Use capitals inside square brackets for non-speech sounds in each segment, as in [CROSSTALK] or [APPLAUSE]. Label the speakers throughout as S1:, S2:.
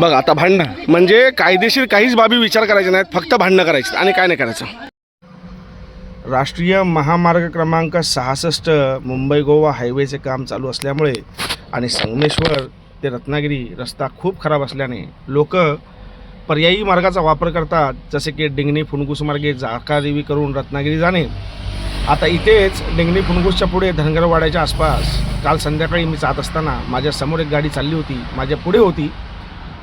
S1: बघ आता भांडणं. म्हणजे कायदेशीर काहीच बाबी विचार करायचे नाहीत फक्त भांडणं करायची आणि काय नाही करायचं. राष्ट्रीय महामार्ग क्रमांक सहासष्ट मुंबई गोवा हायवेचे काम चालू असल्यामुळे आणि संगमेश्वर ते रत्नागिरी रस्ता खूप खराब असल्याने लोक पर्यायी मार्गाचा वापर करतात जसे की डिंगणी फुणगुस मार्गे जाकादेवी करून रत्नागिरी जाणे. आता इथेच डिंगणी फुणगूसच्या पुढे धनगरवाड्याच्या आसपास. काल संध्याकाळी मी जात असताना माझ्यासमोर एक गाडी चालली होती माझ्या पुढे होती.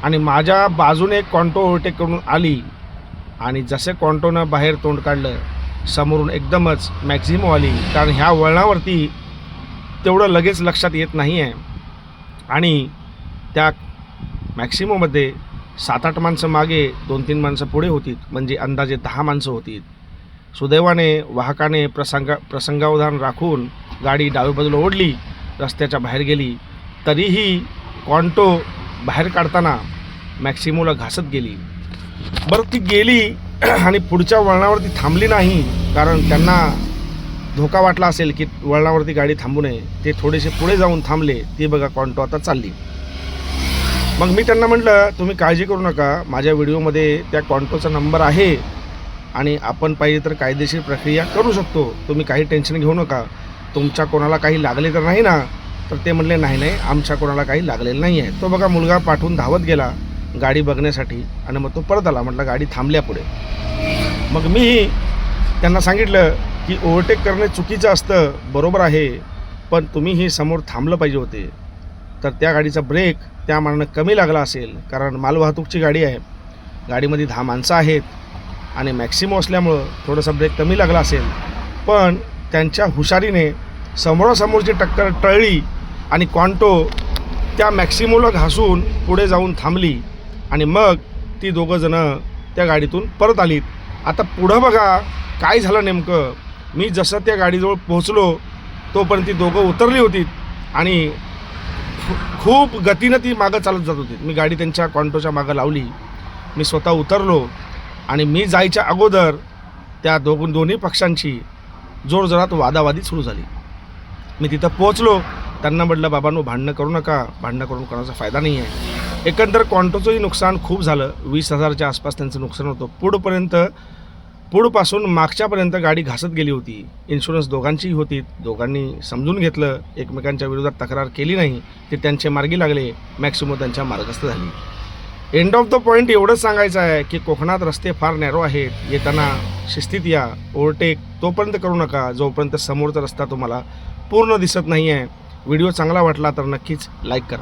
S1: आणि माझ्या बाजूने एक कॉन्टो ओव्हरटेक करून आली. आणि जसे कॉन्टोनं बाहेर तोंड काढलं समोरून एकदमच मॅक्झिमो आली. कारण ह्या वळणावरती तेवढं लगेच लक्षात येत नाही आहे आणि त्या मॅक्सिमोमध्ये सात आठ माणसं मागे दोन तीन माणसं पुढे होती म्हणजे अंदाजे दहा माणसं होती सुदैवाने वाहकाने प्रसंगा प्रसंगावधान राखून गाडी डावी बाजूला ओढली रस्त्याच्या बाहेर गेली. तरीही कॉन्टो बाहेर काढताना मॅक्सिमोला घासत गेली. बरं ती गेली [CLEARS THROAT] आणि पुढच्या वळणावरती थांबली नाही कारण त्यांना धोका वाटला असेल की वळणावरती गाडी थांबू नये. ते थोडेसे पुढे जाऊन थांबले. ती बघा कॉन्टो आता चालली. मग मी त्यांना म्हटलं तुम्ही काळजी करू नका. माझ्या व्हिडिओमध्ये त्या कॉन्टोचा नंबर आहे आणि आपण पाहिजे तर कायदेशीर प्रक्रिया करू शकतो. तुम्ही काही टेन्शन घेऊ नका. तुमच्या कोणाला काही लागले तर नाही ना? तर ते म्हणले नाही नाही आमच्या कोणाला काही लागलेलं नाही आहे तो बघा मुलगा पाठवून धावत गेला गाडी बघण्यासाठी आणि मग तो परत आला म्हटलं गाडी थांबल्या पुढे. मग मीही त्यांना सांगितलं की ओव्हरटेक करणे चुकीचं असतं बरोबर आहे पण तुम्हीही समोर थांबलं पाहिजे होते. तर त्या गाडीचा ब्रेक त्या मानानं कमी लागला असेल कारण मालवाहतूकची गाडी आहे. गाडीमध्ये दहा माणसं आहेत आणि मॅक्सिमो असल्यामुळं थोडासा ब्रेक कमी लागला असेल. पण त्यांच्या हुशारीने समोरासमोरची टक्कर टळली आणि क्वांटो त्या मॅक्सिमोला घासून पुढे जाऊन थांबली आणि मग ती दोघं जणं त्या गाडीतून परत आलीत. आता पुढं बघा काय झालं नेमकं? मी जसं त्या गाडीजवळ पोहोचलो तोपर्यंत ती दोघं उतरली होती आणि खूप गतीनं ती मागं चालत जात होती. मी गाडी त्यांच्या क्वांटोच्या मागं लावली. मी स्वतः उतरलो आणि मी जायच्या अगोदर त्या दोघ दोन्ही पक्षांची जोरजोरात वादावादी सुरू झाली. मी तिथं पोहोचलो त्यांना म्हटलं बाबांनो भांडणं करू नका. भांडणं करून कोणाचा फायदा नाही आहे एकंदर क्वांटोचंही नुकसान खूप झालं. वीस हजारच्या आसपास त्यांचं नुकसान होतं. पुढपर्यंत पुढपासून मागच्यापर्यंत गाडी घासत गेली होती. इन्शुरन्स दोघांचीही होती. दोघांनी समजून घेतलं. एकमेकांच्या विरोधात तक्रार केली नाही. ते त्यांचे मार्गी लागले. मॅक्सिमो त्यांच्या मार्गस्थ झाली. एंड ऑफ द पॉईंट एवढंच सांगायचं आहे की कोकणात रस्ते फार नॅरो आहेत. येताना शिस्तीत या. ओव्हरटेक तोपर्यंत करू नका. जोपर्यंत समोरचा रस्ता तुम्हाला पूर्ण दिसत नाही आहे व्हिडिओ चांगला वाटला तर नक्कीच लाईक करा.